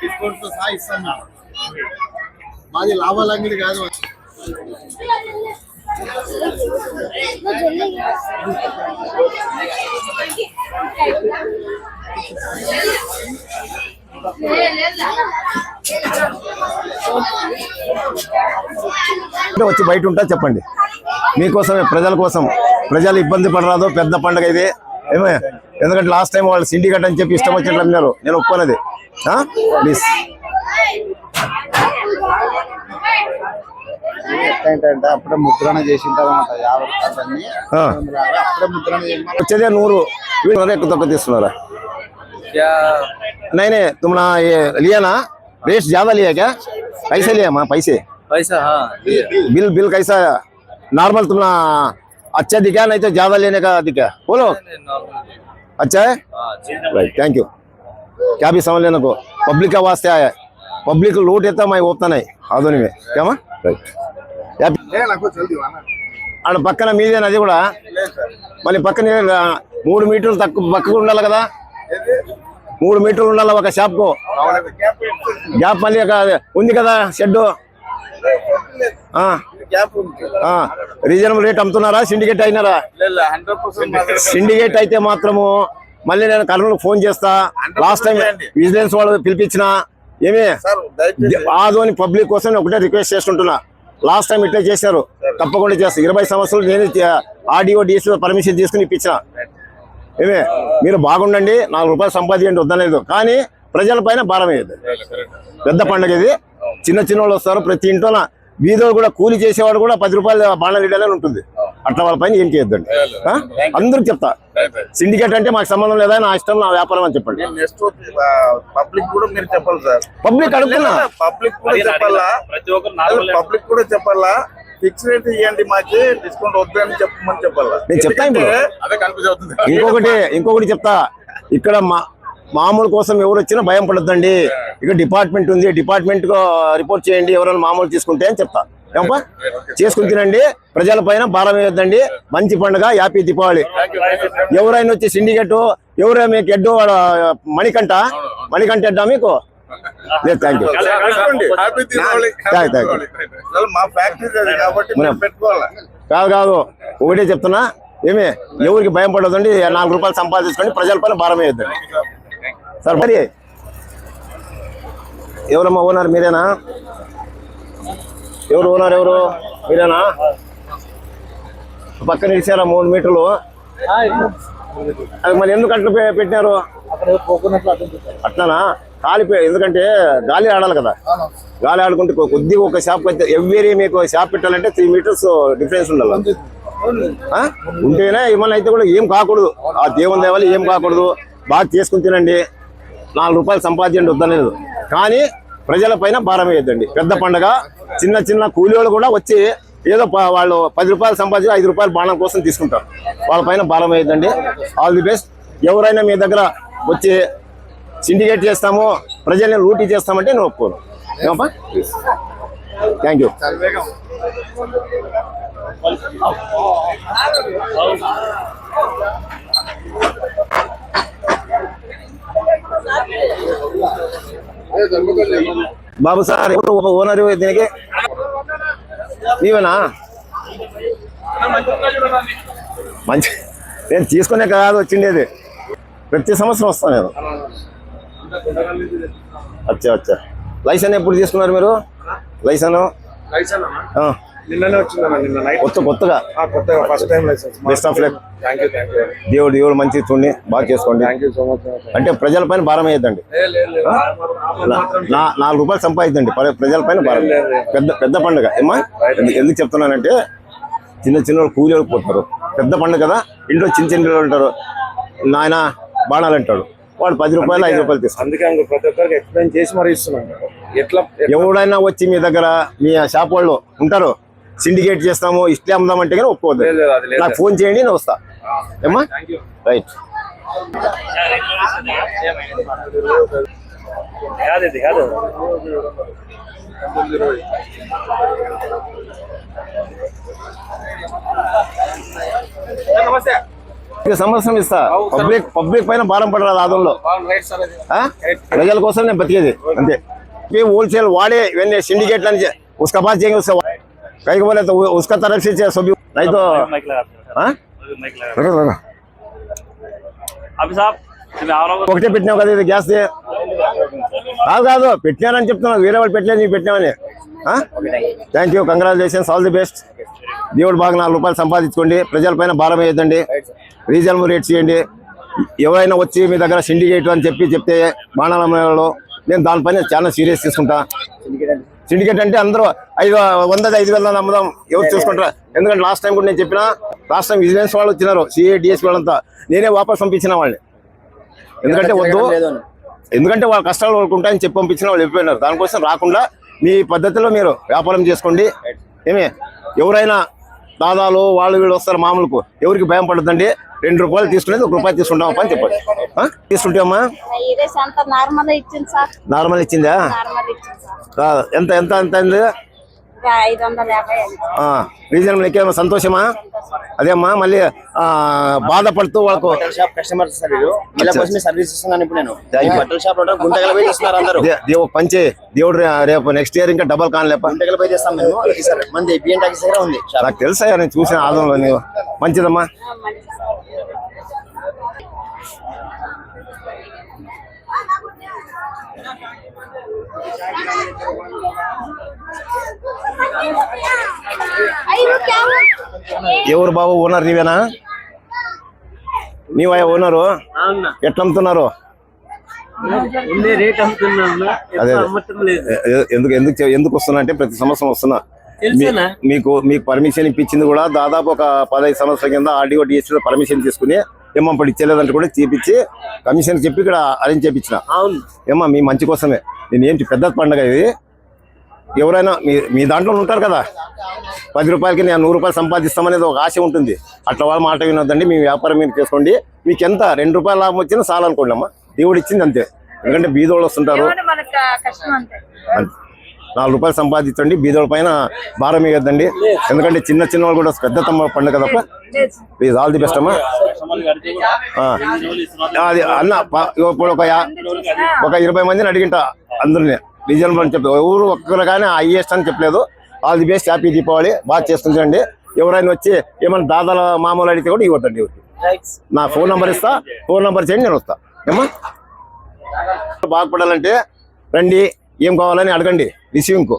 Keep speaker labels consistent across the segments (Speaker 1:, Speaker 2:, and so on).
Speaker 1: Discount సహా ఇస్తాను మాది లాభాల అంగడి కాదు
Speaker 2: you. వచ్చి బయట ఉంటా చెప్పండి. మీకోసమే ప్రజల కోసం. ప్రజలు ఇబ్బంది పడరాదు పెద్ద పండుగ ఇది. ఏమే? ఎందుకంటే లాస్ట్ టైం వాళ్ళు సిండికేట్ అని చెప్పి ఇష్టం వచ్చినట్లు అన్నారు. నేను ఒప్పుకోనది ప్లీజ్
Speaker 1: ఏంటంటే అప్పుడే ముద్రణ చేసింటారన్నమాట. యాభై రూపాయలన్నీ. అప్పుడే ముద్రణ చేసి
Speaker 2: వచ్చేదే నూరు. వీళ్ళు ఎక్కువ తక్కువ తీస్తున్నారా? नहीं नहीं तुम ना ये लिया ना रेट ज्यादा लिया क्या कैसे लिया माँ पैसे
Speaker 3: पैसा हाँ दिया।
Speaker 2: बिल बिल कैसा नॉर्मल तुम ना अच्छा दिखा नहीं तो ज्यादा लेने का दिखा बोलो
Speaker 3: नहीं, normal दिया।
Speaker 2: अच्छा है
Speaker 3: हाँ, ठीक।
Speaker 2: राइट थैंक यू क्या भी समझ लेने को पब्लिक का वास्ते आया है पब्लिक लूट है तो मैं ओपता नहीं आधुनी में क्या माँ రైట్
Speaker 1: నాకు జల్దీ వానా.
Speaker 2: ఆడ పక్కన మీదేనా అది కూడా మళ్ళీ పక్కన మూడు మీటర్లు తక్కువ పక్కకు ఉండాలి కదా మూడు మీటర్లు ఉండాలి ఒక షాప్కు? గ్యాప్ మళ్ళీ ఒక ఉంది కదా
Speaker 1: షెడ్డు?
Speaker 2: రీజనబుల్ రేట్ అమ్ముతున్నారా? సిండికేట్ అయినారా? సిండికేట్ అయితే మాత్రము మళ్ళీ నేను కర్నూలు ఫోన్ చేస్తా. లాస్ట్ టైం విజిలెన్స్ వాళ్ళు పిలిపించిన ఏమి? ఆదోని పబ్లిక్ కోసం ఒకటే రిక్వెస్ట్ చేస్తుంటున్నా. లాస్ట్ టైం ఇట్లే చేశారు. తప్పకుండా చేస్తారు ఇరవై సంవత్సరాలు నేను ఆర్డీఓ డిసి పర్మిషన్ తీసుకుని ఇప్పించిన. ఏమే మీరు బాగుండండి నాలుగు రూపాయలు సంపాదించండి వద్దలేదు కానీ ప్రజల పైన భారం వేయద్దు. పెద్ద పండుగ ఇది. చిన్న చిన్న వాళ్ళు వస్తారు ప్రతి ఇంట్లో వీధిలో కూడా కూలి చేసేవాడు కూడా పది రూపాయలు బాణాలు ఇవ్వాలని ఉంటుంది. అట్లా వాళ్ళ పైన ఏం చేయొద్దండి? అందరికి చెప్తా. సిండికేట్ అంటే మాకు సంబంధం లేదా నా ఇష్టం నా వ్యాపారం అని చెప్పండి.
Speaker 1: నెక్స్ట్ పబ్లిక్ కూడా మీరు చెప్పాలి సార్.
Speaker 2: పబ్లిక్ అడుగుతున్నా.
Speaker 1: పబ్లిక్ కూడా చెప్పాలా?
Speaker 3: ప్రతి ఒక్కరు నాలుగు
Speaker 1: పబ్లిక్ కూడా చెప్పాలా? ఫిక్స్ రేట్ ఇవ్వండి మాకి డిస్కౌంట్ చెప్పమని చెప్పాలా?
Speaker 2: నేను చెప్తా ఇప్పుడు.
Speaker 1: ఎందుకంటే అదే కన్ఫ్యూజ్ అవుతుంది.
Speaker 2: ఇంకొకటి ఇంకొకటి చెప్తా. ఇక్కడ మా మామూలు కోసం ఎవరు వచ్చినా భయం పడద్దండి. ఇక్కడ డిపార్ట్మెంట్ ఉంది డిపార్ట్మెంట్ రిపోర్ట్ చేయండి ఎవరైనా మామూలు తీసుకుంటే అని చెప్తా. ఏమప్పా? చేసుకుని తినండి ప్రజల పైన భారం వేయొద్దండి. మంచి పండుగ హ్యాపీ దీపావళి. ఎవరైనా వచ్చి సిండికేట్ ఎవరైనా మీకు ఎడ్డు మణికంట మణికంట ఎడ్డా మీకు? థ్యాంక్ యూ కాదు కాదు. ఒకటే చెప్తున్నా. ఏమి? ఎవరికి భయం పడదండి నాలుగు రూపాయలు సంపాదించుకొని ప్రజల పైన భారం వేయొద్దండి సార్ మరి ఎవరమ్మా? ఓనర్ మీరేనా? ఎవరు ఓనర్ ఎవరు? మీరేనా? పక్కన ఇచ్చారా మూడు మీటర్లు? అది మరి ఎందుకు అట్లా పెట్టినారు? అట్లానా? కాలిపోయి ఎందుకంటే గాలి ఆడాలి కదా. గాలి ఆడుకుంటే కొ- కొద్దిగా ఒక షాప్ అయితే ఎవ్రీ మీకు షాప్ పెట్టాలంటే త్రీ మీటర్స్ డిఫరెన్స్ ఉండాలి? ఉంటేనే ఏమన్నా అయితే కూడా ఏం కాకూడదు. ఆ దేవుని దేవాలి ఏం కాకూడదు. బాగా చేసుకుని తినండి. నాలుగు రూపాయలు సంపాదించండి వద్దలేదు కానీ ప్రజల పైన భారం వేయద్దండి. పెద్ద పండగ చిన్న చిన్న కూలి వాళ్ళు కూడా వచ్చి ఏదో వాళ్ళు పది రూపాయలు సంపాదించి ఐదు రూపాయలు బాణం కోసం తీసుకుంటారు. వాళ్ళ పైన భారం వేయద్దండి. ఆల్ ది బెస్ట్ ఎవరైనా మీ దగ్గర వచ్చి సిండికేట్ చేస్తాము ప్రజల్ని లూటీ చేస్తామంటే నేను ఒప్పుకోను. ఏమప్పా థ్యాంక్ యూ బాబు సార్ ఎవరు ఓనర్ దీనికి? నీవేనా? మంచి నేను తీసుకునే కాదు వచ్చిండేది. ప్రతి సంవత్సరం వస్తాను నేను. అచ్చా అచ్చా. లైసెన్స్ ఎప్పుడు తీసుకున్నారు మీరు? లైసెన్
Speaker 1: నిన్ననే
Speaker 2: కొత్త కొత్తగా?
Speaker 1: కొత్తగా first time licence
Speaker 2: best of luck
Speaker 1: thank you thank you
Speaker 2: దేవుడు దేవుడు మంచి చూడండి బాగా చేసుకోండి. అంటే ప్రజల పైన భారం వేయద్దండి. నాలుగు రూపాయలు సంపాదించండి ప్ర- ప్రజల పైన భారం. పెద్ద పెద్ద పండుగ. ఏమా ఎందు- ఎందుకు చెప్తున్నానంటే చిన్న చిన్న వాళ్ళు కూలి పోతారు. పెద్ద పండుగ కదా. ఇంట్లో చిన్న చిన్న ఉంటారు. నాయన బాణాలు అంటాడు. వాడు పది రూపాయలు ఐదు రూపాయలు తీసుకుంటారు
Speaker 1: అందుకే ప్రతి ఒక్కరికి ఎక్స్ప్లెయిన్ చేసి మరి ఎట్లా
Speaker 2: ఎవడైనా వచ్చి మీ దగ్గర మీ షాప్ వాళ్ళు ఉంటారు సిండికేట్ చేస్తాము ఇట్లా అమ్ముదామంటే కానీ
Speaker 1: ఒప్పుకోదు
Speaker 2: నాకు ఫోన్ చేయండి నేను వస్తా. ఏమా రైట్ నమస్తే. సమస్య ఇస్తా. పబ్లిక్ పబ్లిక్ పైన భారం పడరాదు ఆదంలో. ప్రజల కోసం నేను బతికేది అంతే. హోల్సేల్ వాడే ఇవన్నీ సిండికేట్ అని
Speaker 3: ఉస్క
Speaker 2: పాస్
Speaker 3: చేయండి ఉస్క
Speaker 2: కైకి పోలే
Speaker 3: ఉస్క తరఫ్ సభ్యు. రైతు
Speaker 2: ఒకటే పెట్టినావు కదా ఇది గ్యాస్ కాదు కాదు పెట్టినారని చెప్తున్నా వేరే వాళ్ళు పెట్టలేదు నీకు పెట్టినామని thank you congratulations all the best దేవుడు బాగా నాలుగు రూపాయలు సంపాదించుకోండి. ప్రజలపైన భారం వేయద్దండి. రీజనబుల్ రేట్స్ ఇవ్వండి ఎవరైనా వచ్చి మీ దగ్గర సిండికేట్ అని చెప్పి చెప్తే బాణాలలో నేను దానిపైన చాలా సీరియస్ తీసుకుంటా. సిండికేట్ అంటే అందరూ ఐదు వందది ఐదు వేల అమ్ముదాం ఎవరు చూసుకుంటారా? ఎందుకంటే లాస్ట్ టైం కూడా నేను చెప్పిన లాస్ట్ టైం విజిలెన్స్ వాళ్ళు వచ్చినారు సిఏ డిఎస్ వాళ్ళంతా. నేనే వాపస్ పంపించిన వాళ్ళని. ఎందుకంటే వద్దు. ఎందుకంటే వాళ్ళ కష్టాలు వాళ్ళకు ఉంటాయని చెప్పి పంపించిన వాళ్ళు వెళ్ళిపోయినారు. దానికోసం రాకుండా మీ పద్ధతిలో మీరు వ్యాపారం చేసుకోండి. ఏమి? ఎవరైనా దాదాలు వాళ్ళు వీళ్ళు వస్తారు మామూలుకు. ఎవరికి భయం పడద్దండి. రెండు రూపాయలు తీసుకునేది ఒక రూపాయి తీసుకుంటాం అని చెప్పండి. ఆ? తీసుకుంటే అమ్మా
Speaker 4: ఇదే అంత నార్మల్ ఇచ్చింది.
Speaker 2: ఎంత ఎంత ఎంత అయింది? రీజనబుల్ ఎక్కేమో సంతోషమా? అదేమ్మా మళ్ళీ ఆ, బాధపడుతూ వాళ్ళకు
Speaker 5: షాప్ కస్టమర్స్ సర్వీస్ ఇస్తున్నాను ఇప్పుడు నేను.
Speaker 2: Thank you.
Speaker 5: ఈ బట్టల షాప్లో గుంటగల పోయి చేస్తున్నారు అందరూ.
Speaker 2: దే- దేవు పంచే దేవుడు రే- రేపు నెక్స్ట్ ఇయర్ ఇంకా డబల్ కాన్ లేప.
Speaker 5: గుంటగల పోయి చేస్తాం మేము. అది సార్ మంది బిఎన్ టాకీస్ దగ్గర ఉంది షాప్
Speaker 2: నాకు తెలుసా నేను చూసిన ఆదంలో నీవు. మంచిదమ్మా
Speaker 4: ఆ, మంచిది సార్ అయ్యో క్యామ్
Speaker 2: ఎవరు బాబు? ఓనర్ నీవేనా? నీవా ఓనరు? ఎట్లా అమ్ముతున్నారు ఎందుకు ఎందుకు ఎందుకు వస్తున్నా అంటే ప్రతి సంవత్సరం వస్తున్నా. మీకు మీకు పర్మిషన్ ఇప్పించింది కూడా దాదాపు ఒక పదహైదు సంవత్సరాల కింద ఆర్డీఓ డిఎస్సీ పర్మిషన్ తీసుకుని ఏమప్పుడు ఇచ్చేలేదంటే కూడా చేపించి కమిషన్ చెప్పి ఇక్కడ అరేంజ్ చేపించిన.
Speaker 6: అవును.
Speaker 2: ఏమ్మా మీ మంచి కోసమే. నేను ఏంటి పెద్ద పండగ ఇది? ఎవరైనా మీ మీ దాంట్లో ఉంటారు కదా? పది రూపాయలకి నేను నూరు రూపాయలు సంపాదిస్తామనేది ఒక ఆశ ఉంటుంది. అట్లా వాళ్ళ మాట వినొద్దండి మీ వ్యాపారం మీరు చేసుకోండి. మీకు ఎంత రెండు రూపాయల లాభం వచ్చినా చాలు అనుకోండి అమ్మా దేవుడు ఇచ్చింది అంతే. ఎందుకంటే బీదోళ్ళు వస్తుంటారు. నాలుగు రూపాయలు సంపాదించండి. బీదోళ్ళ పైన భారం వేయద్దండి. ఎందుకంటే చిన్న చిన్న వాళ్ళు కూడా పెద్ద తమ్మ పండుగ తప్ప ప్లీజ్ ఆల్ ది బెస్ట్ అమ్మా. అది అన్న ఇప్పుడు ఒక ఒక ఇరవై మందిని అడిగింట అందరిని. రీజనబుల్ అని చెప్పి ఎవరు ఒక్కరు కానీ హైయెస్ట్ అని చెప్పలేదు. All the best happy Deepavali. బాగా చేస్తుందండి ఎవరైనా వచ్చి ఏమైనా దాదాల మామూలు అడిగితే కూడా ఇవ్వద్దండి ఎవరికి. నా ఫోన్ నంబర్ ఇస్తా ఫోన్ నంబర్ చేయండి నేను వస్తా. ఏమ్మా? బాగుపడాలంటే రండి. ఏం కావాలని అడగండి. రిసీవింగ్కు.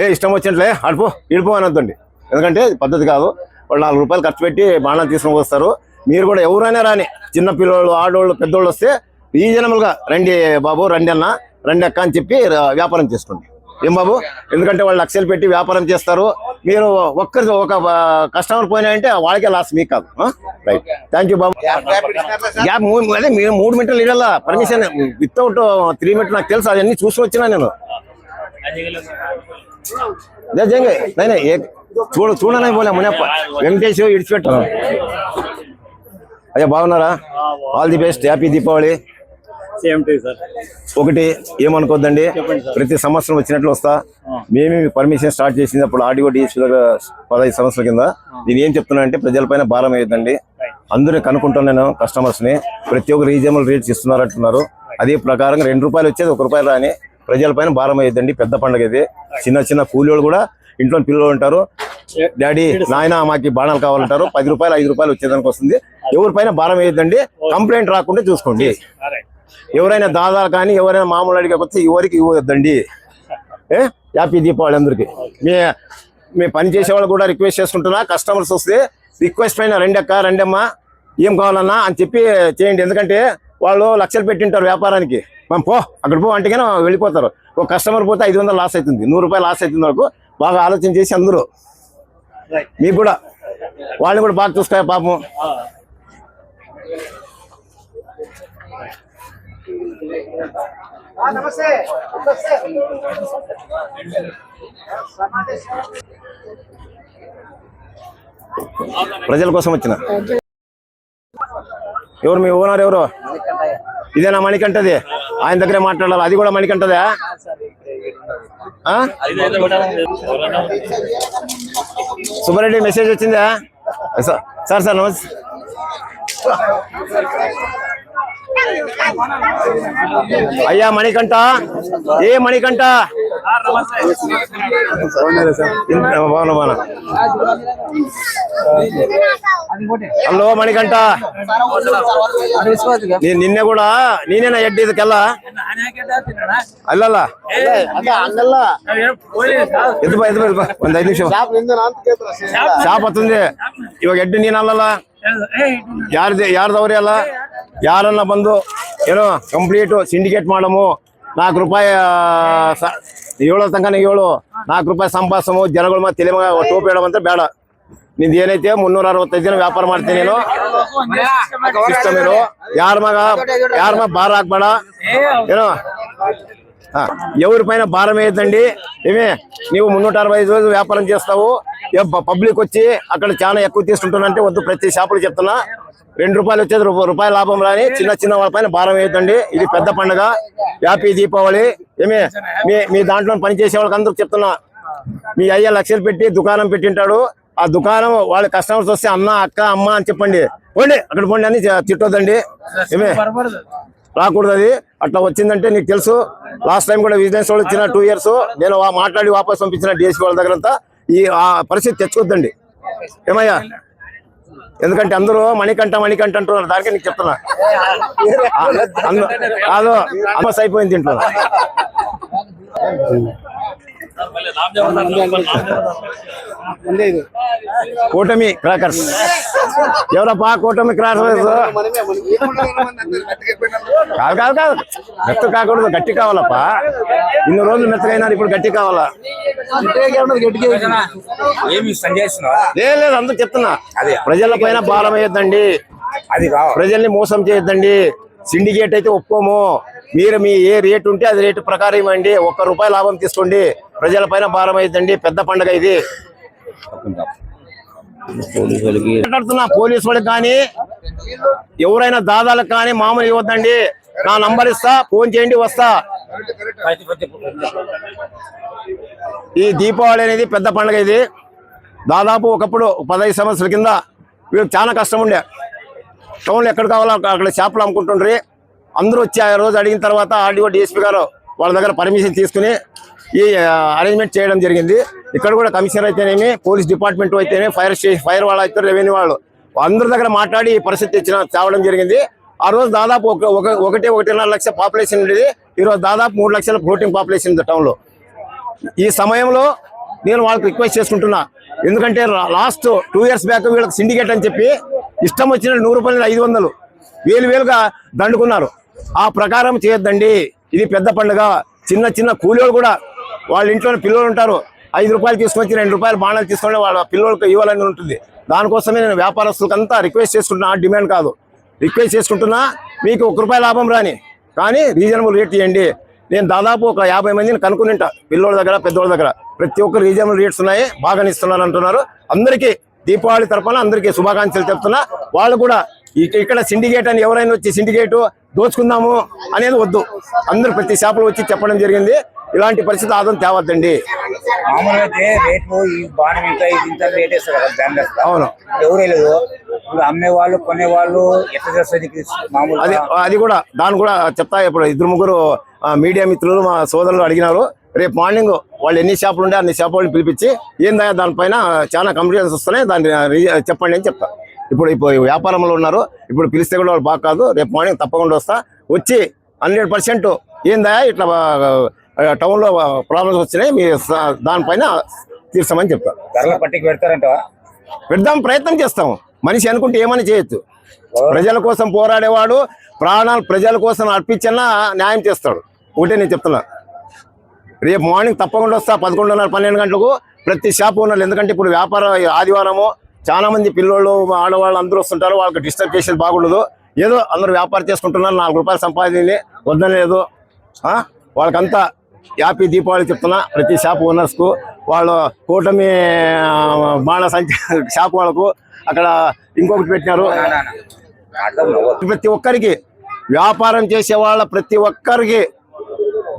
Speaker 2: ఏ ఇష్టం వచ్చినట్లే అడుపు ఇడిపో అనొద్దండి. ఎందుకంటే పద్ధతి కాదు. వాళ్ళు నాలుగు రూపాయలు ఖర్చు పెట్టి బాణాలు తీసుకొని వస్తారు. మీరు కూడా ఎవరైనా రాని చిన్న పిల్లలు ఆడవాళ్ళు పెద్దోళ్ళు వస్తే రీజనబుల్గా రండి బాబు రండి అన్న రండి అక్క అని చెప్పి వ్యాపారం చేసుకోండి. ఏం బాబు? ఎందుకంటే వాళ్ళు లక్షలు పెట్టి వ్యాపారం చేస్తారు. మీరు ఒక్కరి ఒక కస్టమర్ పోయినాయంటే వాళ్ళకే లాస్ మీకు కాదు. రైట్ థ్యాంక్ యూ బాబు. గ్యాప్ అదే మీరు మూడు మీటర్లు ఇవ్వాల పర్మిషన్ వితౌట్ త్రీ మీటర్ నాకు తెలుసు అవన్నీ చూసి వచ్చినా నేను. అదే జంగే. నైనా ఏ చూడు చూడనే పోలే మునప్ప. వెంకటేష్ ఇడిచిపెట్టు. అయ్యా బాగున్నారా? All the
Speaker 3: best happy Deepavali
Speaker 2: ఒకటి ఏమనుకోద్దండి? ప్రతి సంవత్సరం వచ్చినట్లు వస్తా. మేమే పర్మిషన్ స్టార్ట్ చేసింది అప్పుడు ఆడియో డిఎస్పీ దగ్గర పదహైదు సంవత్సరాల కింద నేను ఏం చెప్తున్నా అంటే ప్రజలపైన భారం వేయద్దండి. అందరిని కనుక్కుంటాను నేను కస్టమర్స్ని. ప్రతి ఒక్క రీజనబుల్ రేట్స్ ఇస్తున్నారు అంటున్నారు. అదే ప్రకారంగా రెండు రూపాయలు వచ్చేది ఒక రూపాయలు రాని ప్రజలపైన భారం వేయద్దండి. పెద్ద పండుగ ఇది. చిన్న చిన్న కూలీలు కూడా ఇంట్లో పిల్లలు ఉంటారు. డాడీ నాయన మాకు బాణాలు కావాలంటారు. పది రూపాయలు ఐదు రూపాయలు వచ్చేదానికి వస్తుంది. ఎవరిపైన భారం వేయద్దండి. కంప్లైంట్ రాకుండా చూసుకోండి. ఎవరైనా దాదాలు కానీ ఎవరైనా మామూలు అడిగకపోతే ఎవరికి ఇవ్వద్దండి. ఏ? హ్యాపీ దీపావళి అందరికి. మీ మీ పని చేసే వాళ్ళు కూడా రిక్వెస్ట్ చేసుకుంటున్నా. కస్టమర్స్ వస్తే రిక్వెస్ట్ పైన రెండక్క రెండమ్మ ఏం కావాలన్నా అని చెప్పి చేయండి. ఎందుకంటే వాళ్ళు లక్షలు పెట్టింటారు వ్యాపారానికి. మనం పో అక్కడ పో అంటే వెళ్ళిపోతారు. ఒక కస్టమర్ పోతే ఐదు వందలు లాస్ అవుతుంది. నూరు రూపాయలు లాస్ అవుతుంది వరకు బాగా ఆలోచన చేసి అందరూ. మీకు కూడా. వాళ్ళని కూడా బాగా చూస్తాయి పాపం. ప్రజల కోసం వచ్చిన. ఎవరు మీ ఓనర్ ఎవరు? ఇదేనా మణికంటది ఆయన దగ్గరే మాట్లాడాలి? అది కూడా మణికంటదా ఆ? సుబ్బారెడ్డి మెసేజ్ వచ్చిందా? సార్ సార్ సార్ నమస్తే. ಅಯ್ಯ ಮಣಿಕಂಠ. ಏ ಮಣಿಕಂಠ. ಅಲ್ಲೋ ಮಣಿಕಂಠ. ನಿನ್ನೆ ಕೂಡ ನೀನೇನ ಎಡ್ಡಿ ಇದಕ್ಕೆಲ್ಲ? ಅಲ್ಲಲ್ಲ. ಇದು ಬಾ ಬಾ ಒಂದ್ ಐದು ನಿಮಿಷ ಶಾಪ್ ಹತ್ತಂದೆ ಇವಾಗ ಎಡ್ಡಿ ನೀನಲ್ಲಲ್ಲ ಯಾರ್ದು ಯಾರ್ದವ್ರಿ ಅಲ್ಲ? ಯಾರನ್ನ ಬಂದು ಏನೋ ಕಂಪ್ಲೀಟ್ ಸಿಂಡಿಕೇಟ್ ಮಾಡಮು ನಾಲ್ಕು ರೂಪಾಯಿ ಏಳೋ ತನಕನ ಏಳು ನಾಲ್ಕು ರೂಪಾಯಿ ಸಂಪಾಸಮು ಜನಗಳು ಮತ್ತೆ ತಲೆ ಮಗ ಟೋಪ್ ಹೇಳೋವಂತ ಬೇಡ ನಿಂದ ಏನೈತೆ ಮುನ್ನೂರ ಅರವತ್ತೈದು ದಿನ ವ್ಯಾಪಾರ ಮಾಡ್ತೀನಿ ಸಿಸ್ಟಮ್ ಏನು ಯಾರ ಮಗ ಯಾರ ಮಗ ಭಾರ ಹಾಕ್ಬೇಡ ಏನೋ ఎవరి పైన భారం వేయద్దండి ఏమే నీవు మున్నూట అరవై ఐదు రోజులు వ్యాపారం చేస్తావు పబ్లిక్ వచ్చి అక్కడ చాలా ఎక్కువ తీసుకుంటున్నా అంటే వద్దు ప్రతి షాపులు చెప్తున్నా రెండు రూపాయలు వచ్చేది రూ- రూపాయల లాభం రాని చిన్న చిన్న వాళ్ళ పైన భారం వేయద్దండి. ఇది పెద్ద పండుగ. హ్యాపీ దీపావళి. ఏమే? మీ మీ దాంట్లో పనిచేసే వాళ్ళకి అందరూ చెప్తున్నా. మీ అయ్య లక్షలు పెట్టి దుకాణం పెట్టింటాడు. ఆ దుకాణం వాళ్ళ కస్టమర్స్ వస్తే అన్న అక్క అమ్మ అని చెప్పండి. పోండి అక్కడ పోండి అని తిట్టొద్దండి. ఏమే? రాకూడదు అది. అట్లా వచ్చిందంటే నీకు తెలుసు. లాస్ట్ టైం కూడా బిజినెస్ వాళ్ళు వచ్చిన టూ ఇయర్స్ నేను వా- మాట్లాడి వాపస్ పంపించిన డిఎస్పీ వాళ్ళ దగ్గర అంతా. ఈ ఆ పరిస్థితి తెచ్చుకోద్దండి. ఏమయ్యా? ఎందుకంటే అందరూ మణికంఠ మణికంఠ అంటున్నారు దానికే నీకు చెప్తున్నా. కాదు అమ్మస్ అయిపోయింది దీంట్లో కూటమి క్రాకర్స్. ఎవరప్పా కూటమి క్రాకర్స్? కాదు కాదు కాదు. మెత్త కాకూడదు గట్టి కావాలప్పా. ఇన్ని రోజులు మెత్తగైనారు ఇప్పుడు గట్టి కావాలా? లేదు లేదు అందరూ చెప్తున్నా. అదే. ప్రజల పైన భారం
Speaker 5: కావాలి
Speaker 2: ప్రజల్ని మోసం చేయొద్దండి. సిండికేట్ అయితే ఒప్పుకోము. మీరు మీ ఏ రేటు ఉంటే అది రేటు ప్రకారం ఇవ్వండి. ఒక్క రూపాయి లాభం తీసుకోండి. ప్రజల పైన భారం అయ్యిందండి పెద్ద పండగ ఇది. మాట్లాడుతున్నా పోలీసు వాళ్ళకి కానీ ఎవరైనా దాదాలకు కానీ మామూలు ఇవ్వద్దండి. నా నంబర్ ఇస్తా ఫోన్ చేయండి వస్తా. ఈ దీపావళి అనేది పెద్ద పండుగ ఇది. దాదాపు ఒకప్పుడు పదహైదు సంవత్సరాల కింద వీళ్ళకి చాలా కష్టం ఉండే. టౌన్లో ఎక్కడ కావాలో అక్కడ చేపలు అమ్ముకుంటుండ్రి. అందరూ వచ్చి ఆ రోజు అడిగిన తర్వాత ఆర్డీఓ డిఎస్పీ గారు వాళ్ళ దగ్గర పర్మిషన్ తీసుకుని ఈ అరేంజ్మెంట్ చేయడం జరిగింది. ఇక్కడ కూడా కమిషనర్ అయితేనేమి పోలీస్ డిపార్ట్మెంట్ అయితేనే ఫైర్ స్టేషన్ ఫైర్ వాళ్ళు అయితే రెవెన్యూ వాళ్ళు. అందరి దగ్గర మాట్లాడి ఈ పరిస్థితి తెచ్చిన తేవడం జరిగింది. ఆ రోజు దాదాపు ఒక ఒక- ఒకటి ఒకటిన్నర లక్ష పాపులేషన్ ఉండేది. ఈరోజు దాదాపు మూడు లక్షల ఫ్లోటింగ్ పాపులేషన్ ఉంది టౌన్లో. ఈ సమయంలో నేను వాళ్ళకి రిక్వెస్ట్ చేసుకుంటున్నా. ఎందుకంటే లాస్ట్ టూ ఇయర్స్ బ్యాక్ వీళ్ళకి సిండికేట్ అని చెప్పి ఇష్టం వచ్చిన నూరు రూపాయలు ఐదు వందలు. వేలు వేలుగా దండుకున్నారు. ఆ ప్రకారం చేయొద్దండి. ఇది పెద్ద పండుగ. చిన్న చిన్న కూలీలు కూడా వాళ్ళ ఇంట్లో పిల్లలు ఉంటారు. ఐదు రూపాయలు తీసుకొచ్చి రెండు రూపాయలు బాణాలు తీసుకొని వాళ్ళ పిల్లలకు ఇవ్వాలని ఉంటుంది. దానికోసమే నేను వ్యాపారస్తులకంతా రిక్వెస్ట్ చేసుకుంటున్నా. డిమాండ్ కాదు. రిక్వెస్ట్ చేసుకుంటున్నా మీకు ఒక రూపాయి లాభం రాని. కానీ రీజనబుల్ రేట్ ఇవ్వండి. నేను దాదాపు ఒక యాభై మందిని కనుక్కునింటా. పిల్లోళ్ళ దగ్గర పెద్దోళ్ళ దగ్గర. ప్రతి ఒక్క రీజనబుల్ రేట్స్ ఉన్నాయి. బాగా ఇస్తున్నారు అంటున్నారు. అందరికీ దీపావళి తరపున అందరికీ శుభాకాంక్షలు చెప్తున్నా వాళ్ళు కూడా ఇక- ఇక్కడ సిండికేట్ అని ఎవరైనా వచ్చి సిండికేట్ దోచుకుందాము అనేది వద్దు. అందరూ ప్రతి షాపులో వచ్చి చెప్పడం జరిగింది. ఇలాంటి పరిస్థితి ఆదం తేవద్దండి. అవును.
Speaker 5: ఎవరే లేదు ఇప్పుడు అమ్మే వాళ్ళు కొనే వాళ్ళు ఎట్లా చేస్తుంది
Speaker 2: అది అది కూడా దాని కూడా చెప్తా ఇప్పుడు ఇద్దరు ముగ్గురు మీడియా మిత్రులు మా సోదరులు అడిగినారు. రేపు మార్నింగ్ వాళ్ళు ఎన్ని షాపులు ఉంటే అన్ని షాపులు పిలిపించి ఏందా దానిపైన చాలా కంప్లైంట్స్ వస్తున్నాయి. దాన్ని చెప్పండి అని చెప్తా. ఇప్పుడు ఇప్పుడు వ్యాపారంలో ఉన్నారు. ఇప్పుడు పిలిస్తే కూడా వాళ్ళు బాగా కాదు. రేపు మార్నింగ్ తప్పకుండా వస్తా. వచ్చి హండ్రెడ్ పర్సెంట్ ఏందా ఇట్లా టౌన్లో ప్రాబ్లమ్స్ వచ్చినాయి. మీ దానిపైన తీర్చమని చెప్తా.
Speaker 5: ధరల పట్టికి పెడతారంట
Speaker 2: పెడదాం ప్రయత్నం చేస్తాం. మనిషి అనుకుంటే ఏమని చేయొచ్చు? ప్రజల కోసం పోరాడేవాడు ప్రాణాలు ప్రజల కోసం అర్పించన్నా న్యాయం చేస్తాడు. ఒకటే నేను చెప్తున్నా. రేపు మార్నింగ్ తప్పకుండా వస్తా పదకొండున్నర పన్నెండు గంటలకు ప్రతి షాప్ ఓనర్లు. ఎందుకంటే ఇప్పుడు వ్యాపారం ఆదివారము చాలా మంది పిల్లోళ్ళు ఆడవాళ్ళు అందరూ వస్తుంటారు వాళ్ళకి డిస్టర్బ్ చేసేది బాగుండదు. ఏదో అందరూ వ్యాపారం చేసుకుంటున్నారు నాలుగు రూపాయలు సంపాదించి వద్దని లేదు ఆ? వాళ్ళకంతా హ్యాపీ దీపావళి చెప్తున్నా ప్రతి షాప్ ఓనర్స్కు వాళ్ళు కూటమి బాణ సంచ షాప్ వాళ్ళకు అక్కడ ఇంకొకటి పెట్టినారు. ప్రతి ఒక్కరికి వ్యాపారం చేసే వాళ్ళ ప్రతి ఒక్కరికి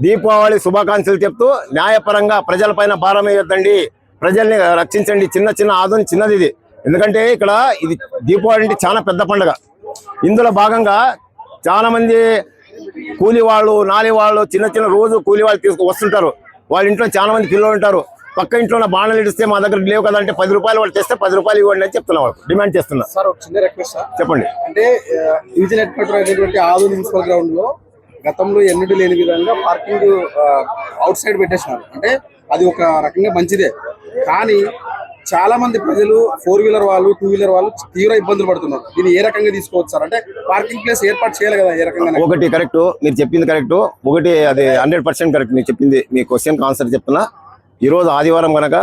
Speaker 2: దీపావళి శుభాకాంక్షలు చెప్తూ న్యాయపరంగా ప్రజలపైన భారం వేయొద్దండి. ప్రజల్ని రక్షించండి. చిన్న చిన్న ఆదం చిన్నది ఇది. ఎందుకంటే ఇక్కడ ఇది దీపావళి అంటే చాలా పెద్ద పండుగ. ఇందులో భాగంగా చాలా మంది కూలి వాళ్ళు నాలి వాళ్ళు చిన్న చిన్న రోజు కూలి వాళ్ళు తీసుకు వస్తుంటారు. వాళ్ళ ఇంట్లో చాలా మంది పిల్లలు ఉంటారు. పక్క ఇంట్లో ఉన్న బాణలు ఇడిస్తే మా దగ్గర లేవు కదా అంటే పది రూపాయలు వాళ్ళు తెస్తే పది రూపాయలు ఇవ్వండి అని చెప్తున్నా వాళ్ళు. డిమాండ్ చేస్తున్నా.
Speaker 7: సార్ ఒక చిన్న రిక్వెస్ట్ సార్.
Speaker 2: చెప్పండి.
Speaker 7: అంటే ఆ, డివిజన్ హెడ్ క్వార్టర్ అయినటువంటి ఆదు మున్సిపల్ గ్రౌండ్లో గతంలో ఎన్నడూ లేని విధంగా పార్కింగ్ అవుట్ సైడ్ పెట్టేసినారు. అంటే అది ఒక రకంగా మంచిదే. కానీ చాలా మంది ప్రజలు ఫోర్ వీలర్ వాళ్ళు టూ వీలర్ వాళ్ళు తీవ్ర ఇబ్బందులు పడుతున్నారు. దీన్ని ఏ రకంగా తీసుకోవచ్చు సార్? అంటే పార్కింగ్ ప్లేస్ ఏర్పాటు చేయాలి కదా ఏ రకంగా?
Speaker 2: ఒకటి కరెక్ట్ మీరు చెప్పింది కరెక్ట్ ఒకటి అది హండ్రెడ్ పర్సెంట్ కరెక్ట్ మీరు చెప్పింది. మీ క్వశ్చన్ ఆన్సర్ చెప్తున్నా. ఈ రోజు ఆదివారం కనుక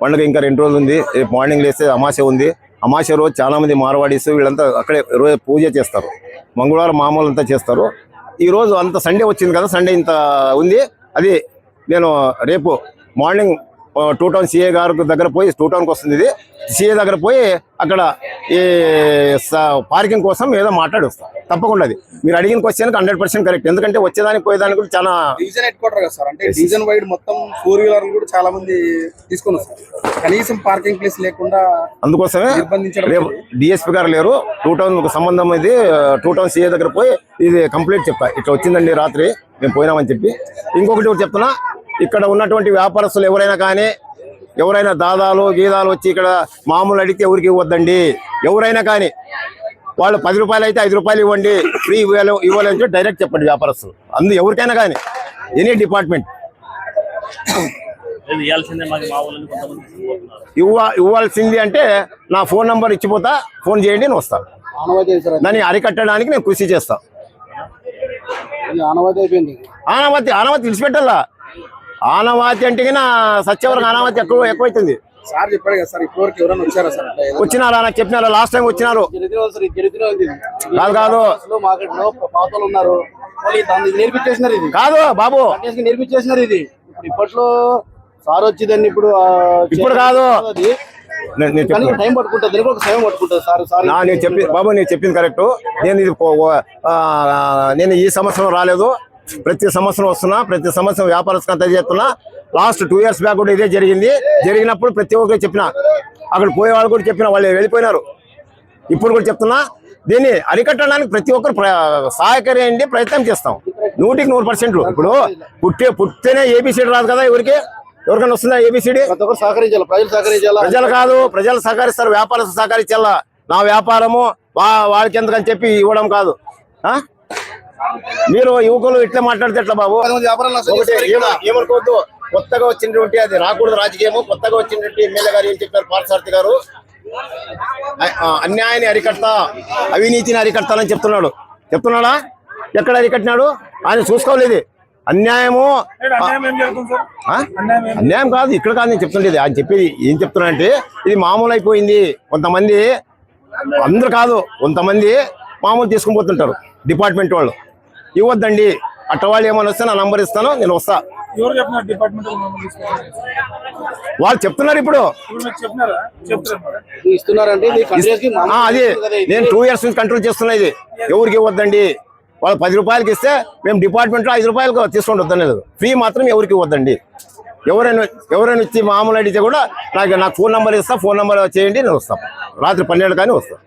Speaker 2: పండుగ ఇంకా రెండు రోజులు ఉంది. రేపు మార్నింగ్ లేస్తే అమాస ఉంది. అమాస రోజు చాలా మంది మార్వాడీస్ వీళ్ళంతా అక్కడే రోజు పూజ చేస్తారు. మంగళవారం మామూలు అంతా చేస్తారు. ఈ రోజు అంత సండే వచ్చింది కదా సండే ఇంత ఉంది. అది నేను రేపు మార్నింగ్ టూ టౌన్ సిఏ గారి దగ్గర పోయి టూ టౌన్కి వస్తుంది ఇది. సిఏ దగ్గర పోయి అక్కడ ఈ పార్కింగ్ కోసం ఏదో మాట్లాడి తప్పకుండా అది. మీరు అడిగిన క్వశ్చన్ హండ్రెడ్ పర్సెంట్ కరెక్ట్ ఎందుకంటే వచ్చేదానికి పోయేదానికి కూడా చాలా
Speaker 7: డివిజన్ హెడ్ క్వార్టర్ కదా సార్? అంటే డివిజన్ వైడ్ మొత్తం ఫోర్ వీలర్ కూడా చాలా మంది తీసుకొని వస్తారు. కనీసం పార్కింగ్ ప్లేస్ లేకుండా
Speaker 2: అందుకోసమే రేపు డిఎస్పీ గారు లేరు. టూ టౌన్ సంబంధం ఇది టూ టౌన్ సీఏ దగ్గర పోయి ఇది కంప్లీట్ చెప్పా. ఇట్లా వచ్చిందండి రాత్రి మేము పోయినామని చెప్పి. ఇంకొకటి ఒకటి చెప్తున్నా ఇక్కడ ఉన్నటువంటి వ్యాపారస్తులు ఎవరైనా కానీ ఎవరైనా దాదాలు గీదాలు వచ్చి ఇక్కడ మామూలు అడిగితే ఎవరికి ఇవ్వద్దండి. ఎవరైనా కానీ వాళ్ళు పది రూపాయలు అయితే ఐదు రూపాయలు ఇవ్వండి ఫ్రీ ఇవ్వాలి ఇవ్వాలి అని చెప్పి డైరెక్ట్ చెప్పండి వ్యాపారస్తులు. అందు ఎవరికైనా కానీ ఎనీ డిపార్ట్మెంట్ ఇవ్వ ఇవ్వాల్సింది అంటే నా ఫోన్ నంబర్ ఇచ్చిపోతా ఫోన్ చేయండి నేను వస్తాను. దాన్ని అరికట్టడానికి నేను కృషి చేస్తా.
Speaker 7: ఇది ఆనవాయితీ అయిపోయింది.
Speaker 2: ఆనవాతి ఆనవాతి విడిచిపెట్టాలా? ఆనవాతి అంటే నా సత్యవరకు ఆనవాతి ఎక్కువ ఎక్కువైతుంది.
Speaker 7: సార్ చెప్పాడు కదా సార్ ఇప్పటివరకు ఎవరైనా వచ్చారా సార్?
Speaker 2: వచ్చినారా? నాకు చెప్పినారా లాస్ట్ టైం వచ్చినారు. కాదు కాదు.
Speaker 7: పాతలు ఉన్నారు. నేర్పించేసినారు ఇది.
Speaker 2: కాదు బాబు.
Speaker 7: నేర్పించేసినారు ఇది. ఇప్పుడు ఇప్పట్లో సార్ వచ్చి దాన్ని ఇప్పుడు
Speaker 2: ఇప్పుడు కాదు.
Speaker 7: టైం పట్టుకుంటుంది దీనికి ఒక సమయం పట్టుకుంటుంది సార్ సార్
Speaker 2: నా నేను చెప్పి బాబు నేను చెప్పింది కరెక్ట్. నేను ఇది నేను ఈ సంవత్సరం రాలేదు. ప్రతి సంవత్సరం వస్తున్నా ప్రతి సంవత్సరం వ్యాపారస్తులు అంతా చేస్తున్నా లాస్ట్ టూ ఇయర్స్ బ్యాక్ కూడా ఇదే జరిగింది. జరిగినప్పుడు ప్రతి ఒక్కరు చెప్పిన అక్కడ పోయే వాళ్ళు కూడా చెప్పిన వాళ్ళు వెళ్ళిపోయినారు. ఇప్పుడు కూడా చెప్తున్నా దీన్ని అరికట్టడానికి ప్రతి ఒక్కరు సహాయకరండి ప్రయత్నం చేస్తాం. నూటికి నూరు పర్సెంట్లు. ఇప్పుడు పుట్టే పుట్టినే ఏబిసిడి రాదు కదా ఎవరికి? ఎవరికైనా వస్తుందా ఏబిసిడి
Speaker 7: సహకరించాలి? ప్రజలు సహకరించాలా?
Speaker 2: ప్రజలు కాదు ప్రజలు సహకరిస్తారు వ్యాపారస్తులు సహకరించాలా? నా వ్యాపారము వాళ్ళకి ఎందుకని చెప్పి ఇవ్వడం కాదు. ఆ? మీరు యువకులు ఇట్లా మాట్లాడితే ఎట్లా బాబు? ఏమనుకోవద్దు. కొత్తగా వచ్చినటువంటి అది రాకూడదు రాజకీయము. కొత్తగా వచ్చినటువంటి ఎమ్మెల్యే గారు ఏం చెప్పారు పార్థసారథి గారు? అన్యాయాన్ని అరికడతా అవినీతిని అరికడతానని చెప్తున్నాడు. చెప్తున్నాడా? ఎక్కడ అరికట్టినాడు? ఆయన చూసుకోలేదు. అన్యాయము? అన్యాయం కాదు ఇక్కడ కాదు నేను చెప్తుండేది. ఆయన చెప్పేది ఏం చెప్తున్నా అంటే ఇది మామూలు అయిపోయింది కొంతమంది అందరు కాదు కొంతమంది మామూలు తీసుకుని పోతుంటారు. డిపార్ట్మెంట్ వాళ్ళు. ఇవ్వద్దండి. అట్ట వాళ్ళు ఏమైనా వస్తే నా నంబర్ ఇస్తాను నేను వస్తా.
Speaker 8: ఎవరు చెప్పినారు డిపార్ట్మెంట్
Speaker 2: వాళ్ళు చెప్తున్నారు ఇప్పుడు.
Speaker 8: చెప్తున్నారు
Speaker 2: అది నేను టూ ఇయర్స్ నుంచి కంట్రోల్ చేస్తున్నా ఇది. ఎవరికి ఇవ్వద్దండి? వాళ్ళు పది రూపాయలకి ఇస్తే మేము డిపార్ట్మెంట్లో ఐదు రూపాయలకు తీసుకొని వద్దలేదు ఫ్రీ మాత్రం ఎవరికి ఇవ్వద్దండి. ఎవరైనా ఎవరైనా వచ్చి మామూలు అడిగితే కూడా నాకు నాకు ఫోన్ నెంబర్ ఇస్తా ఫోన్ నెంబర్ చేయండి నేను వస్తాను రాత్రి పన్నెండు కానీ వస్తాను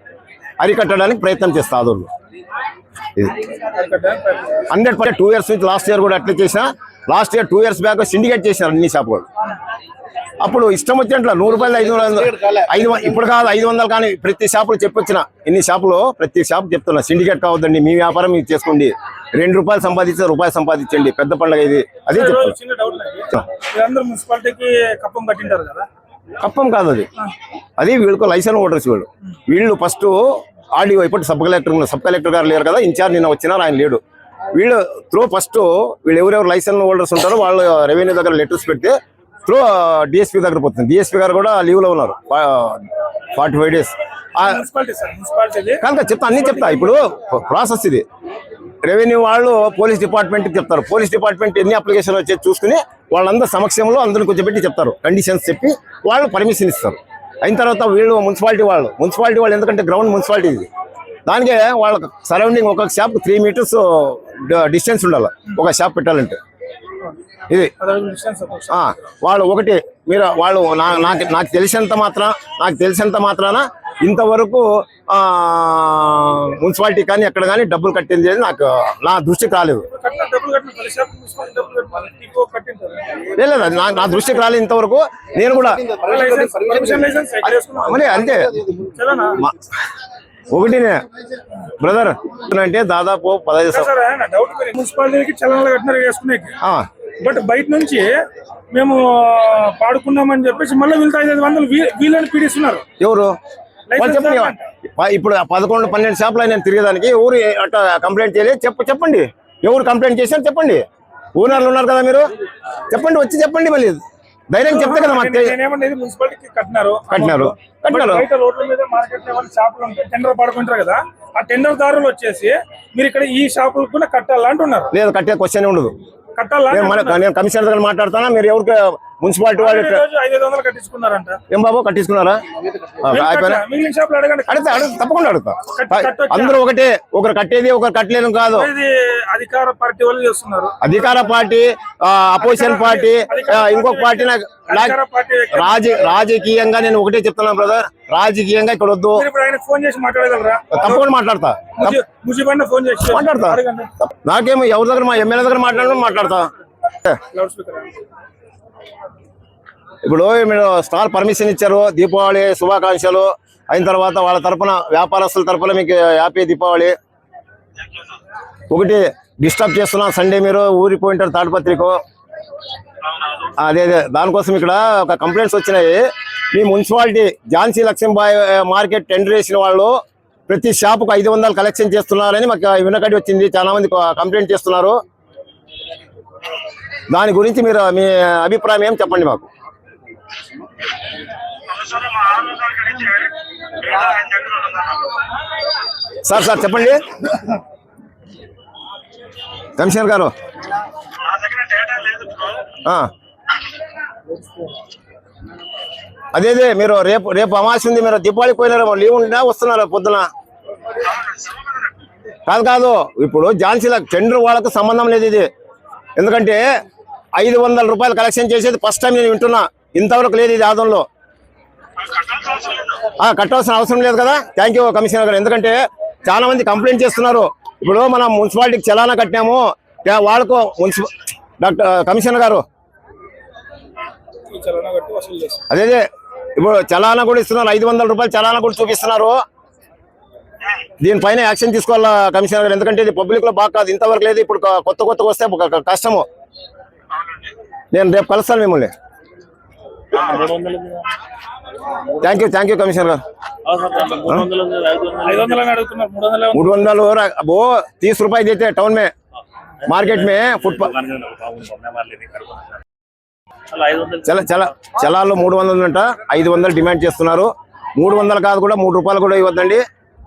Speaker 2: అరికట్టడానికి ప్రయత్నం చేస్తా ఆదోళ్ళు. ఇది. హండ్రెడ్ పర్సెంట్ టూ ఇయర్స్ నుంచి లాస్ట్ ఇయర్ కూడా అట్లా చేసిన last year two years back syndicate చేసినారు అన్ని షాపులు. అప్పుడు ఇష్టం వచ్చినట్లు నూరు రూపాయలు ఐదు వందలు ఐదు ఇప్పుడు కాదు ఐదు వందలు కానీ ప్రతి షాపులు చెప్పొచ్చిన. ఇన్ని షాపులు ప్రతి షాప్ చెప్తున్నా సిండికేట్ కావద్దండి మీ వ్యాపారం మీరు చేసుకోండి. రెండు రూపాయలు సంపాదించే రూపాయలు సంపాదించండి పెద్ద పండుగ ఇది. అదే
Speaker 8: మున్సిపాలిటీకి కప్పం కట్టింటారు కదా?
Speaker 2: కప్పం కాదు అది. అది వీళ్ళకు లైసెన్స్ ఓటర్స్ వీళ్ళు. వీళ్ళు ఫస్ట్ ఆడియో ఇప్పుడు సబ్ కలెక్టర్. సబ్ కలెక్టర్ గారు లేరు కదా ఇన్ఛార్జ్ నిన్న వచ్చినారు ఆయన లేడు. వీళ్ళు త్రూ ఫస్ట్ వీళ్ళు ఎవరెవరు లైసెన్స్ హోల్డర్స్ ఉంటారో వాళ్ళు రెవెన్యూ దగ్గర లెటర్స్ పెడితే త్రూ డిఎస్పీ దగ్గర పోతుంది. డిఎస్పీ గారు కూడా లీవ్లో ఉన్నారు.
Speaker 8: Forty five days.
Speaker 2: కనుక చెప్తా అన్ని చెప్తా. ఇప్పుడు ప్రాసెస్ ఇది. రెవెన్యూ వాళ్ళు పోలీస్ డిపార్ట్మెంట్ చెప్తారు. పోలీస్ డిపార్ట్మెంట్ ఎన్ని అప్లికేషన్ వచ్చేది చూసుకుని వాళ్ళందరి సమక్షంలో అందరిని కూర్చోబెట్టి చెప్తారు. కండిషన్స్ చెప్పి వాళ్ళు పర్మిషన్ ఇస్తారు. అయిన తర్వాత వీళ్ళు మున్సిపాలిటీ వాళ్ళు. మున్సిపాలిటీ వాళ్ళు ఎందుకంటే గ్రౌండ్ మున్సిపాలిటీ ఇది దానికే వాళ్ళకి సరౌండింగ్ ఒక షాప్ త్రీ మీటర్స్ డిస్టెన్స్ ఉండాలి. ఒక షాప్ పెట్టాలంటే. ఇది. వాళ్ళు ఒకటి మీరు వాళ్ళు నా- నాకు నాకు తెలిసినంత మాత్రం నాకు తెలిసినంత మాత్రాన ఇంతవరకు మున్సిపాలిటీ కానీ ఎక్కడ కానీ డబ్బులు కట్టింది నాకు నా దృష్టికి రాలేదు. లేదు నా దృష్టికి రాలేదు ఇంతవరకు. నేను కూడా మరి అంతే. ఒకటినే. బ్రదర్ అంటే దాదాపు పదహైదు
Speaker 8: మున్సిపాలిటీకి చలనాలు కట్టినారు వేసుకునేకి
Speaker 2: ఆ,
Speaker 8: బట్ బయట నుంచి మేము పాడుకున్నామని చెప్పేసి మళ్ళీ వీళ్ళతో ఐదు వందలు వీళ్ళని పీడిస్తున్నారు.
Speaker 2: ఎవరు? వాళ్ళు ఇప్పుడు పదకొండు పన్నెండు షాపులు నేను తిరిగేదానికి ఎవరు అట్లా కంప్లైంట్ చేయలేదు? చెప్ప చెప్పండి. ఎవరు కంప్లైంట్ చేశారు చెప్పండి. ఓనర్లు ఉన్నారు కదా మీరు? చెప్పండి వచ్చి చెప్పండి మళ్ళీ. ధైర్యం చెప్తే కదా మాకు
Speaker 8: మున్సిపాలిటీకి కట్టినారు.
Speaker 2: కట్టినారు. కట్టినారు.
Speaker 8: బయట రోడ్ల మీద మార్కెట్ లెవెల్ షాపులు ఉంటాయి టెండర్ పడుకుంటారు కదా ఆ టెండర్ దారులు వచ్చేసి మీరు ఇక్కడ ఈ షాపులకు కూడా కట్టాలంటున్నారు.
Speaker 2: లేదు కట్టే క్వశ్చన్ ఉండదు.
Speaker 8: కట్టాలా
Speaker 2: నేను కమిషనర్ దగ్గర మాట్లాడుతానా మీరు ఎవరికి మున్సిపాలిటీ వాళ్ళు ఏం బాబు కట్టించుకున్నారా? అడుగుతా తప్పకుండా అడుగుతా? అందరూ ఒకటే ఒకరు కట్టేది ఒకరు కట్టలేదు కాదు.
Speaker 8: అధికార పార్టీ వాళ్ళు చేస్తున్నారు.
Speaker 2: అధికార పార్టీ అపోజిషన్ పార్టీ ఇంకొక పార్టీ నాకు రాజకీయంగా నేను ఒకటే చెప్తున్నాను బ్రదర్. రాజకీయంగా ఇక్కడ వద్దు.
Speaker 8: ఫోన్ చేసి మాట్లాడగలరా?
Speaker 2: తప్పకుండా మాట్లాడతా.
Speaker 8: ఫోన్ చేసి
Speaker 2: మాట్లాడతా. నాకేమో ఎవరి దగ్గర మా ఎమ్మెల్యే దగ్గర మాట్లాడడం మాట్లాడతా. ఇప్పుడు మీరు స్టాల్ పర్మిషన్ ఇచ్చారు. దీపావళి శుభాకాంక్షలు. అయిన తర్వాత వాళ్ళ తరపున వ్యాపారస్తుల తరపున మీకు హ్యాపీ దీపావళి. ఒకటి డిస్టర్బ్ చేస్తున్నాం సండే మీరు ఊరిపోయింటారు తాడిపత్రికు అదే అదే. దానికోసం ఇక్కడ ఒక కంప్లైంట్స్ వచ్చినాయి. మీ municipality Jhansi Lakshmibai market tender వేసిన వాళ్ళు ప్రతి షాపుకు ఐదు వందలు కలెక్షన్ చేస్తున్నారని మాకు వినకడి వచ్చింది. చాలా మంది కంప్లైంట్ చేస్తున్నారు. దాని గురించి మీరు మీ అభిప్రాయం ఏం చెప్పండి మాకు? సార్ సార్ చెప్పండి. కమిషనర్ గారు. అదేదే అదే అదే మీరు రేపు రేపు అమావాస్య ఉంది మీరు దీపావళికి పోయినారు లీవ్ ఉండినా వస్తున్నారు పొద్దున? కాదు కాదు ఇప్పుడు ఝాన్సీల టెండర్ వాళ్ళకు సంబంధం లేదు ఇది. ఎందుకంటే ఐదు వందల రూపాయలు కలెక్షన్ చేసేది ఫస్ట్ టైం నేను వింటున్నా. ఇంతవరకు లేదు ఇది ఆదంలో. ఆ, కట్టాల్సిన అవసరం లేదు కదా. థ్యాంక్ యూ కమిషనర్ గారు. ఎందుకంటే చాలా మంది కంప్లైంట్ చేస్తున్నారు. ఇప్పుడు మనం మున్సిపాలిటీకి చలానా కట్టినాము. వాళ్ళకు మున్సిపల్ డాక్టర్ కమిషనర్ గారు. అదే ఇప్పుడు చలానా కూడా ఇస్తున్నారు. ఐదు వందల రూపాయలు చలానా కూడా చూపిస్తున్నారు. దీనిపైన యాక్షన్ తీసుకోవాలా కమిషనర్ గారు? ఎందుకంటే ఇది పబ్లిక్లో బాగా కాదు. ఇంతవరకు లేదు. ఇప్పుడు కొత్త కొత్తగా వస్తే కష్టము. నేను రేపు కలుస్తాను మిమ్మల్ని
Speaker 3: మూడు వందలు ఉంది కదా?
Speaker 2: Thank you thank
Speaker 3: you commissioner garu. మూడు వందలు
Speaker 2: అబ్బో తీస్ రూపాయలు అయితే టౌన్ మే
Speaker 3: మార్కెట్ మే ఫుట్పాత్
Speaker 2: చలా చలా చలాల్లో మూడు వందలు అంట ఐదు వందలు డిమాండ్ చేస్తున్నారు. మూడు వందలు కాదు కూడా మూడు రూపాయలు కూడా ఇవ్వద్దండి.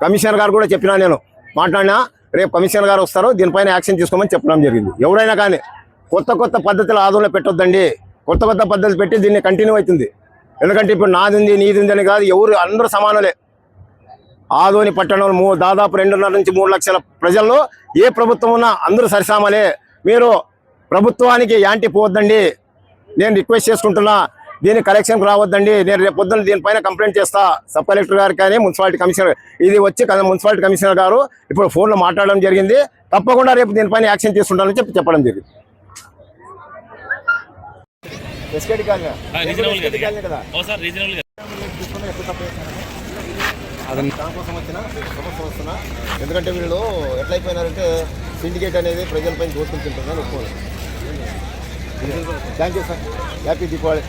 Speaker 2: కమిషనర్ గారు కూడా చెప్పినా నేను మాట్లాడినా రేపు కమిషనర్ గారు వస్తారు దీనిపైన యాక్షన్ తీసుకోమని చెప్పడం జరిగింది. ఎవరైనా కానీ కొత్త కొత్త పద్ధతులు ఆదరణ పెట్టొద్దండి. కొత్త కొత్త పద్ధతులు పెట్టి దీన్ని కంటిన్యూ అవుతుంది. ఎందుకంటే ఇప్పుడు నాదింది ఉంది అని కాదు ఎవరు అందరూ సమానులే. ఆదోని పట్టణంలో మూ దాదాపు రెండున్నర నుంచి మూడు లక్షల ప్రజల్లో ఏ ప్రభుత్వం ఉన్నా అందరూ సరిసామలే. మీరు ప్రభుత్వానికి యాంటీ పోవద్దండి. నేను రిక్వెస్ట్ చేసుకుంటున్నా దీని కలెక్షన్కి రావద్దండి. నేను రేపు పొద్దున్న దీనిపైన కంప్లైంట్ చేస్తా. సబ్ కలెక్టర్ గారు కానీ మున్సిపాలిటీ కమిషనర్ ఇది వచ్చి మున్సిపాలిటీ కమిషనర్ గారు ఇప్పుడు ఫోన్లో మాట్లాడడం జరిగింది. తప్పకుండా రేపు దీనిపైన యాక్షన్ తీసుకుంటానని చెప్పి చెప్పడం జరిగింది.
Speaker 3: రీజనబుల్ కదా సార్? రీజనబుల్
Speaker 2: దానికోసం వచ్చిన సమస్య వస్తున్నా ఎందుకంటే వీళ్ళు ఎట్లయిపోయినారంటే సిండికేట్ అనేది ప్రజలపైన దోసుకుంటుందని ఒప్పుకోలేదు. Thank you sir happy Deepavali